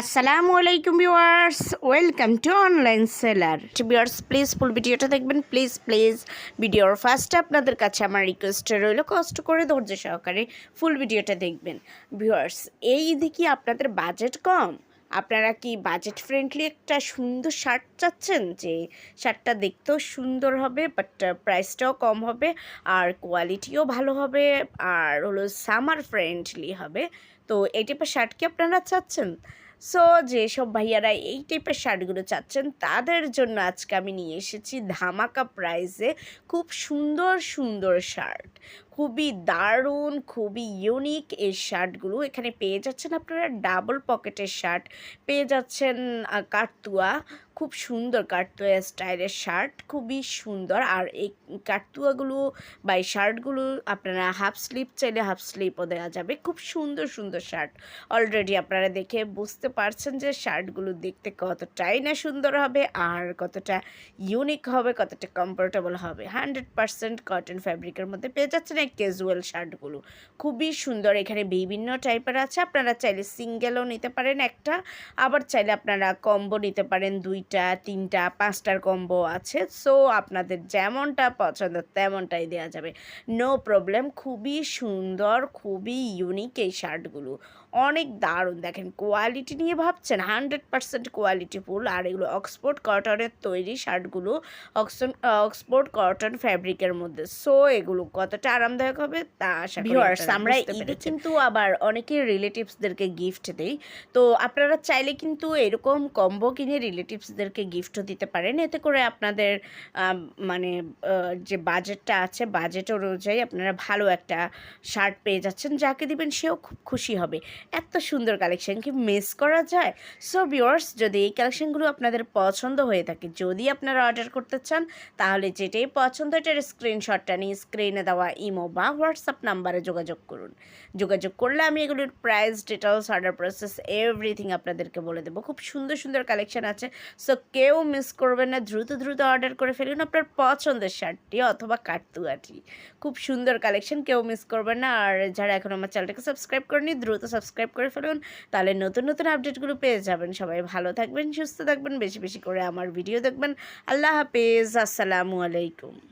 আসসালামু আলাইকুম viewers, welcome to online seller. Viewers please full ভিডিওটা দেখবেন প্লিজ প্লিজ ভিডিওর ফার্স্টে আপনাদের কাছে আমার রিকোয়েস্ট রইল, কষ্ট করে ধৈর্য সহকারে ফুল ভিডিওটা দেখবেন। ভিউয়ার্স, এই দিকে আপনাদের বাজেট কম? আপনারা কি বাজেট ফ্রেন্ডলি একটা সুন্দর শার্ট চাচ্ছেন? যে শার্টটা দেখতেও সুন্দর হবে বাট প্রাইসটাও কম হবে, আর কোয়ালিটিও ভালো হবে, আর হলো সামার ফ্রেন্ডলি হবে। তো এই টাইপের শার্ট কি আপনারা চাচ্ছেন? সো যেসব ভাইয়ারা এই টাইপের শার্টগুলো চাচ্ছেন, তাদের জন্য আজকে আমি নিয়ে এসেছি ধামাকা প্রাইসে খুব সুন্দর সুন্দর শার্ট। খুবই দারুণ খুবই ইউনিক এই শার্টগুলো এখানে পেয়ে যাচ্ছেন আপনারা ডাবল পকেটের শার্ট পেয়ে যাচ্ছেন আহ, কাটতুয়া খুব সুন্দর কাটতুয়া স্টাইলের শার্ট খুবই সুন্দর। আর এই কাটতুয়াগুলো বা এই শার্টগুলো আপনারা হাফ স্লিপ চাইলে হাফ স্লিপও দেওয়া যাবে। খুব সুন্দর সুন্দর শার্ট অলরেডি আপনারা দেখে বুঝতে পারছেন যে শার্টগুলো দেখতে কতটাই না সুন্দর হবে আর কতটা ইউনিক হবে কতটা কমফোর্টেবল হবে। হান্ড্রেড পারসেন্ট কটন ফ্যাব্রিকের মধ্যে পেয়ে যাচ্ছেন এই ক্যাজুয়াল শার্টগুলো খুবই সুন্দর, এখানে বিভিন্ন টাইপের আছে। আপনারা চাইলে সিঙ্গেলও নিতে পারেন একটা, আবার চাইলে আপনারা কম্বো নিতে পারেন দুইটা, তিনটা, পাঁচটার কম্বো আছে। সো আপনাদের যেমনটা পছন্দ তেমনটাই দেওয়া যাবে। নো প্রবলেম খুবই সুন্দর, খুবই ইউনিক এই শার্টগুলো অনেক দারুণ, দেখেন কোয়ালিটি নিয়ে ভাবছেন হান্ড্রেড পার্সেন্ট কোয়ালিটি ফুল আর এগুলো অক্সফোর্ড কটনের তৈরি শার্টগুলো অক্সফোর্ড কটন ফ্যাব্রিকের মধ্যে। সো এগুলো কতটা আরামদায়ক হবে তা আশা করি আমরা ঈদে কিন্তু আবার অনেকে রিলেটিভসদেরকে গিফট দেই। তো আপনারা চাইলে কিন্তু এরকম কম্বো কিনে রিলেটিভসদেরকে গিফটও দিতে পারেন। এতে করে আপনাদের মানে যে বাজেটটা আছে বাজেট অনুযায়ী আপনারা ভালো একটা শার্ট পেয়ে যাচ্ছেন যাকে দিবেন সেও খুব খুশি হবে। এত সুন্দর কালেকশন কি মিস করা যায়? সো ভিউয়ার্স যদি এই কালেকশনগুলো আপনাদের পছন্দ হয়ে থাকে যদি আপনারা অর্ডার করতে চান তাহলে যেটাই পছন্দ এটার স্ক্রিনশটটা নিয়ে স্ক্রিনে দেওয়া ইমো বা হোয়াটসঅ্যাপ নাম্বারে যোগাযোগ করুন। যোগাযোগ করলে আমি এগুলোর price details order process everything আপনাদেরকে বলে দেবো। খুব সুন্দর সুন্দর কালেকশন আছে। সো কেউ মিস করবেন না। দ্রুত দ্রুত অর্ডার করে ফেলুন আপনার পছন্দের শার্টটি অথবা কাটতুয়াটি খুব সুন্দর কালেকশন কেউ মিস করবেন না। আর যারা এখন আমার চ্যানেলটাকে সাবস্ক্রাইব করেনি দ্রুত সাবস্ক্রাইব করে ফেলুন। তাহলে নতুন নতুন আপডেটগুলো পেয়ে যাবেন। সবাই ভালো থাকবেন, সুস্থ থাকবেন, বেশি বেশি করে আমার ভিডিও দেখবেন। আল্লাহ হাফেজ। আসসালামু আলাইকুম।